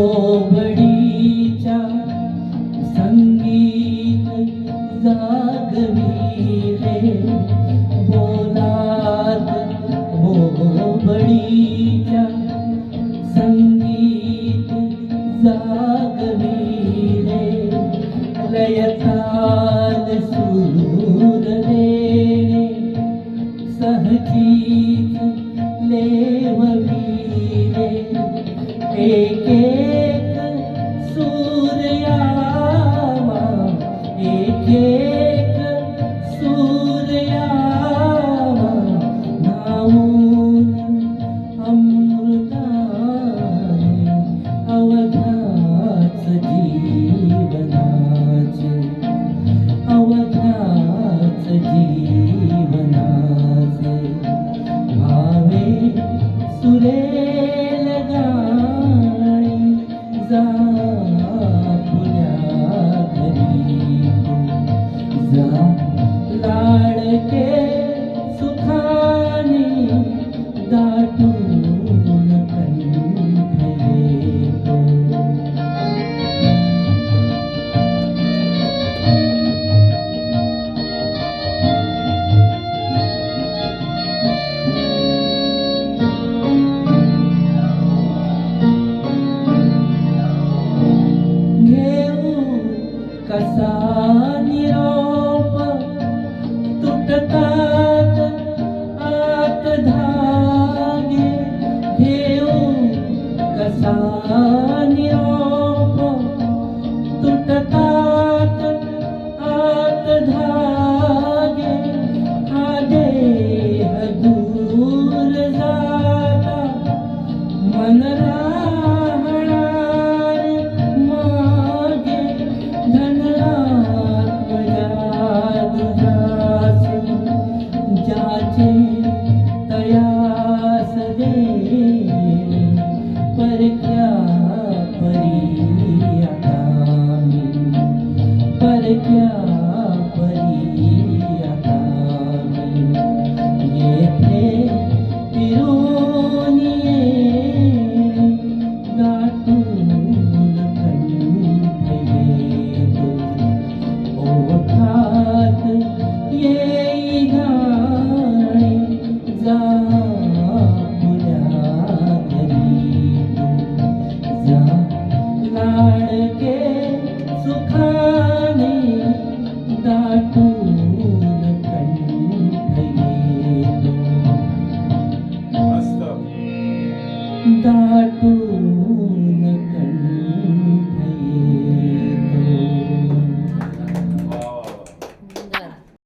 कोबडीच्या संगीत जागवी रे बोलात बोबडीच्या लाड़ के me. लाडके सुखाने दाटून कंठ दाटून